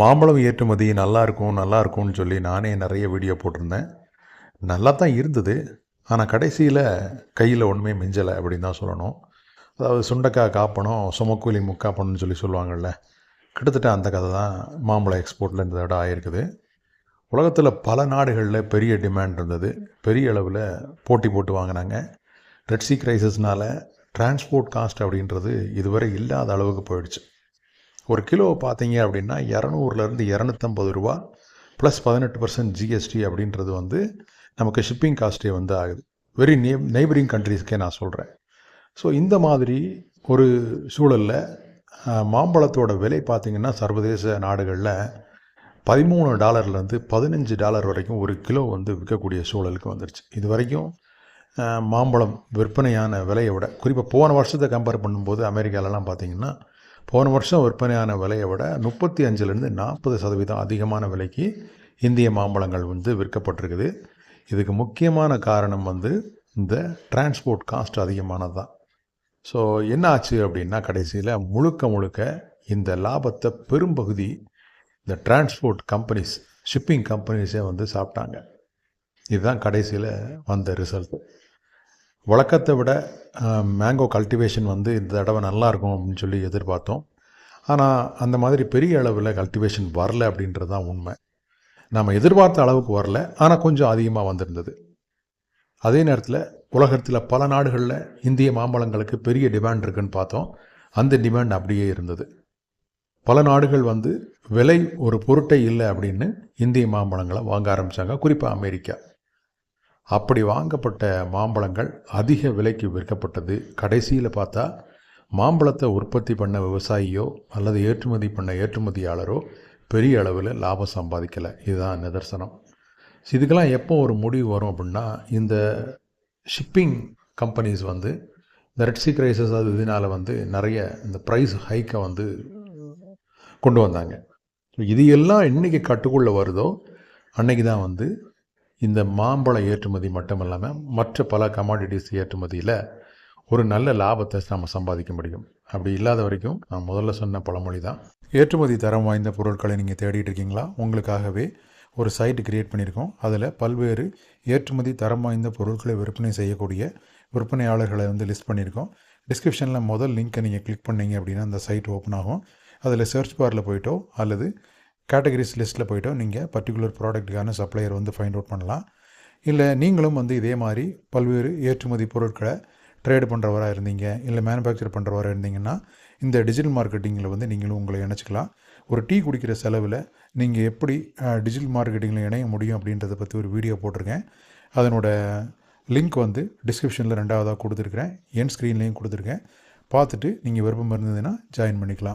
மாம்பழம் ஏற்றுமதி நல்லா இருக்கும் நல்லா இருக்கும்னு சொல்லி நானே நிறைய வீடியோ போட்டிருந்தேன். நல்லா தான் இருந்தது. ஆனால் கடைசியில் கையில் ஒன்றுமே மிஞ்சலை அப்படின்னு தான் சொல்லணும். அதாவது சுண்டக்காய் காப்பணும் சுமக்கூலி முக்காப்பணும்னு சொல்லி சொல்லுவாங்கள்ல கிட்டத்தட்ட அந்த கதை தான் மாம்பழம் எக்ஸ்போர்ட்டில் இந்த தடவை ஆகிருக்குது உலகத்தில் பல நாடுகளில் பெரிய டிமாண்ட் இருந்தது. பெரிய அளவில் போட்டி போட்டு வாங்கினாங்க. ரெட் சி டிரான்ஸ்போர்ட் காஸ்ட் அப்படின்றது இதுவரை இல்லாத அளவுக்கு போயிடுச்சு. ஒரு கிலோ பார்த்தீங்க அப்படின்னா இரநூறுலேருந்து இரநூத்தம்பது ரூபா ப்ளஸ் பதினெட்டு பர்சன்ட் ஜிஎஸ்டி அப்படின்றது வந்து நமக்கு ஷிப்பிங் காஸ்ட்டே வந்து ஆகுது. வெரி நே நெய்பரிங் கண்ட்ரீஸ்க்கே நான் சொல்கிறேன் ஸோ இந்த மாதிரி ஒரு சூழலில் மாம்பழத்தோட விலை பார்த்திங்கன்னா சர்வதேச நாடுகளில் பதிமூணு டாலர்லேருந்து பதினஞ்சு டாலர் வரைக்கும் ஒரு கிலோ வந்து விற்கக்கூடிய சூழலுக்கு வந்துருச்சு. இது வரைக்கும் மாம்பழம் விற்பனையான விலையை விட குறிப்பாக போன வருஷத்தை கம்பேர் பண்ணும்போது அமெரிக்காலலாம் பார்த்திங்கன்னா போன வருஷம் விற்பனையான விலையை விட முப்பத்தி அஞ்சுலேருந்து நாற்பது சதவீதம் அதிகமான விலைக்கு இந்திய மாம்பழங்கள் வந்து விற்கப்பட்டிருக்குது. இதுக்கு முக்கியமான காரணம் வந்து இந்த டிரான்ஸ்போர்ட் காஸ்ட் அதிகமானது தான் ஸோ என்ன ஆச்சு அப்படின்னா கடைசியில் முழுக்க முழுக்க இந்த லாபத்தை பெரும்பகுதி இந்த டிரான்ஸ்போர்ட் கம்பெனிஸ் ஷிப்பிங் கம்பெனிஸே வந்து சாப்பிட்டாங்க. இதுதான் கடைசியில் வந்த ரிசல்ட் வழக்கத்தை விட மேங்கோ கல்டிவேஷன் வந்து இந்த தடவை நல்லாயிருக்கும் அப்படின்னு சொல்லி எதிர்பார்த்தோம். ஆனால் அந்த மாதிரி பெரிய அளவில் கல்டிவேஷன் வரல அப்படின்றது தான் உண்மை. நம்ம எதிர்பார்த்த அளவுக்கு வரல ஆனால் கொஞ்சம் அதிகமாக வந்திருந்தது. அதே நேரத்தில் உலகத்தில் பல நாடுகளில் இந்திய மாம்பழங்களுக்கு பெரிய டிமாண்ட் இருக்குன்னு பார்த்தோம். அந்த டிமாண்ட் அப்படியே இருந்தது. பல நாடுகள் வந்து விலை ஒரு பொருட்டை இல்லை அப்படின்னு இந்திய மாம்பழங்களை வாங்க ஆரம்பித்தாங்க குறிப்பாக அமெரிக்கா. அப்படி வாங்கப்பட்ட மாம்பழங்கள் அதிக விலைக்கு விற்கப்பட்டது. கடைசியில் பார்த்தா மாம்பழத்தை உற்பத்தி பண்ண விவசாயியோ அல்லது ஏற்றுமதி பண்ண ஏற்றுமதியாளரோ பெரிய அளவில் லாபம் சம்பாதிக்கலை. இதுதான் நிதர்சனம். இதுக்கெல்லாம் எப்போ ஒரு முடிவு வரும் அப்படின்னா இந்த ஷிப்பிங் கம்பெனிஸ் வந்து இந்த ரெட்ஸி கிரைசஸ் அது இதனால் வந்து நிறைய இந்த ப்ரைஸ் ஹைக்கை வந்து கொண்டு வந்தாங்க. இது எல்லாம் என்றைக்கு கட்டுக்குள்ளே வருதோ அன்னைக்கு தான் வந்து இந்த மாம்பழ ஏற்றுமதி மட்டும் இல்லாமல் மற்ற பல கமாடிட்டிஸ் ஏற்றுமதியில் ஒரு நல்ல லாபத்தை நம்ம சம்பாதிக்க முடியும். அப்படி இல்லாத வரைக்கும் நான் முதல்ல சொன்ன பழமொழி தான் ஏற்றுமதி தரம் வாய்ந்த பொருட்களை நீங்கள் தேடிட்டு இருக்கீங்களா? உங்களுக்காகவே ஒரு சைட் கிரியேட் பண்ணியிருக்கோம். அதில் பல்வேறு ஏற்றுமதி தரம் வாய்ந்த பொருட்களை விற்பனை செய்யக்கூடிய விற்பனையாளர்களை வந்து லிஸ்ட் பண்ணியிருக்கோம். டிஸ்கிரிப்ஷனில் முதல் லிங்க்கை நீங்கள் கிளிக் பண்ணீங்க அப்படின்னா அந்த சைட் ஓப்பன் ஆகும். அதில் சர்ச் பாரில் போயிட்டோ அல்லது கேட்டகரிஸ் லிஸ்ட்டில் போய்ட்டு நீங்கள் பர்டிகுலர் ப்ராடக்ட்டுக்கான சப்ளையர் வந்து ஃபைண்ட் அவுட் பண்ணலாம். இல்லை நீங்களும் வந்து இதே மாதிரி பல்வேறு ஏற்றுமதி பொருட்களை ட்ரேடு பண்ணுறவராக இருந்தீங்க இல்லை மேனுஃபேக்சர் பண்ணுறவராக இருந்தீங்கன்னா இந்த டிஜிட்டல் மார்க்கெட்டிங்கில் வந்து நீங்களும் உங்களை இணைச்சிக்கலாம். ஒரு டீ குடிக்கிற செலவில் நீங்கள் எப்படி டிஜிட்டல் மார்க்கெட்டிங்கில் இணைய முடியும் அப்படின்றத பற்றி ஒரு வீடியோ போட்டிருக்கேன். அதனோட லிங்க் வந்து டிஸ்கிரிப்ஷனில் ரெண்டாவதாக கொடுத்துருக்குறேன். என் ஸ்க்ரீன்லேயும் கொடுத்துருக்கேன். பார்த்துட்டு நீங்கள் விருப்பம் இருந்ததுன்னா ஜாயின் பண்ணிக்கலாம்.